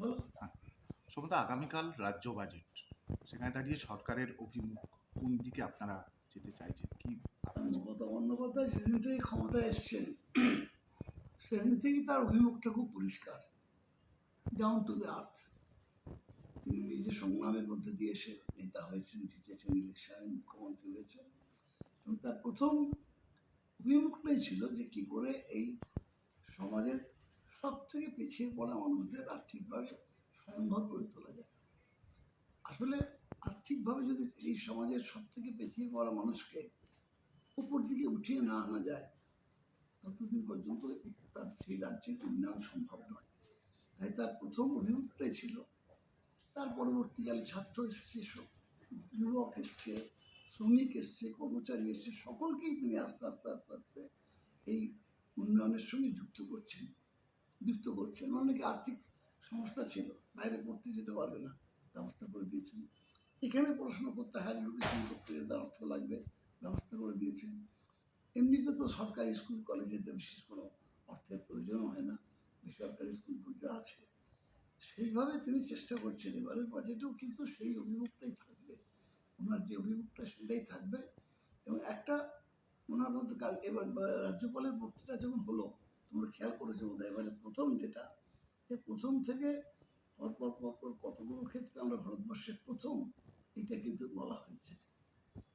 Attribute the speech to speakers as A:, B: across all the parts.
A: বলো।
B: সম্ভবত আগামীকাল রাজ্য বাজেট সেখানে দাঁড়িয়ে সরকারের অভিমুখ কোন দিকে আপনারা যেতে চাইছেন? কি
A: মমতা বন্দ্যোপাধ্যায় যেদিন থেকে ক্ষমতায় এসছেন। সেদিন থেকেই তার অভিমুখটা খুব পরিষ্কার। ডাউন টু দ্য আর্থ তিনি নিজে সংগ্রামের মধ্যে দিয়ে এসে নেতা হয়েছেন, জিতেছেন, ইলেকশনে মুখ্যমন্ত্রী হয়েছেন। এবং তার প্রথম অভিমুখটাই ছিল যে কি করে এই সমাজের সব থেকে পিছিয়ে পড়া মানুষদের আর্থিকভাবে স্বয়ংভর করে তোলা যায়। আসলে আর্থিকভাবে যদি এই সমাজের সব থেকে পিছিয়ে পড়া মানুষকে উপর দিকে উঠিয়ে না আনা যায়, ততদিন পর্যন্ত তার সেই রাজ্যের উন্নয়ন সম্ভব নয়। তাই তার প্রথম অভিমুখটাই ছিল, তার পরবর্তীকালে ছাত্র এসছে যুবক এসছে, শ্রমিক এসছে, কর্মচারী এসছে, সকলকেই তিনি আস্তে আস্তে আস্তে আস্তে এই উন্নয়নের সঙ্গে যুক্ত করছেন। যুক্ত করছেন। অনেকে আর্থিক সমস্যা ছিল, বাইরে পড়তে যেতে পারবে না, ব্যবস্থা করে দিয়েছেন। এখানে পড়াশোনা করতে হায়ার এডুকেশন করতে গেলে তার অর্থ লাগবে, ব্যবস্থা করে দিয়েছেন। এমনিতে তো সরকারি স্কুল কলেজেতে বিশেষ কোনো অর্থের প্রয়োজন হয় না, বেসরকারি স্কুলগুলো আছে। সেইভাবে তিনি চেষ্টা করছেন এবারের বাজেটেও, কিন্তু সেই অভিমুখটাই থাকবে। ওনার যে অভিমুখটা সেটাই থাকবে। এবং একটা, ওনার মধ্যে কাল এবার রাজ্যপালের বক্তৃতা যখন হলো তোমরা খেয়াল করেছ বোধ এবারে প্রথম যেটা, যে প্রথম থেকে পরপর পরপর কতগুলো ক্ষেত্রে আমরা ভারতবর্ষের প্রথম, এটা কিন্তু বলা হয়েছে।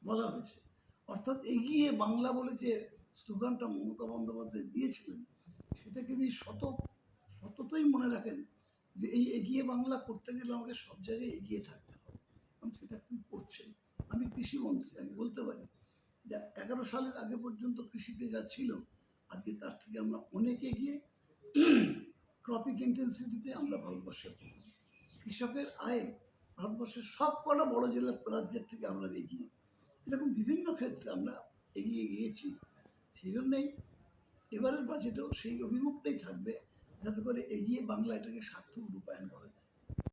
A: বলা হয়েছে। অর্থাৎ এগিয়ে বাংলা বলে যে স্লোগানটা মমতা বন্দ্যোপাধ্যায় দিয়েছিলেন সেটা কিন্তু শত, শততই মনে রাখেন যে এই এগিয়ে বাংলা করতে গেলে আমাকে সব জায়গায় এগিয়ে থাকতে হবে। এবং সেটা কিন্তু করছেন। আমি কৃষিমন্ত্রী আমি বলতে পারি যে এগারো সালের আগে পর্যন্ত কৃষিতে যা ছিল আজকে তার থেকে আমরা অনেক এগিয়ে ক্রপিং ইন্টেন্সিটিতে আমরা ভারতবর্ষে কৃষকের আয়ে ভারতবর্ষের সব কটা বড় জেলা রাজ্যের থেকে আমরা এগিয়ে। এরকম বিভিন্ন ক্ষেত্রে আমরা এগিয়ে গিয়েছি। সেই জন্যেই এবারের বাজেটেও সেই অভিমুখটাই থাকবে। যাতে করে এগিয়ে বাংলা এটাকে সার্থক রূপায়ণ করা যায়।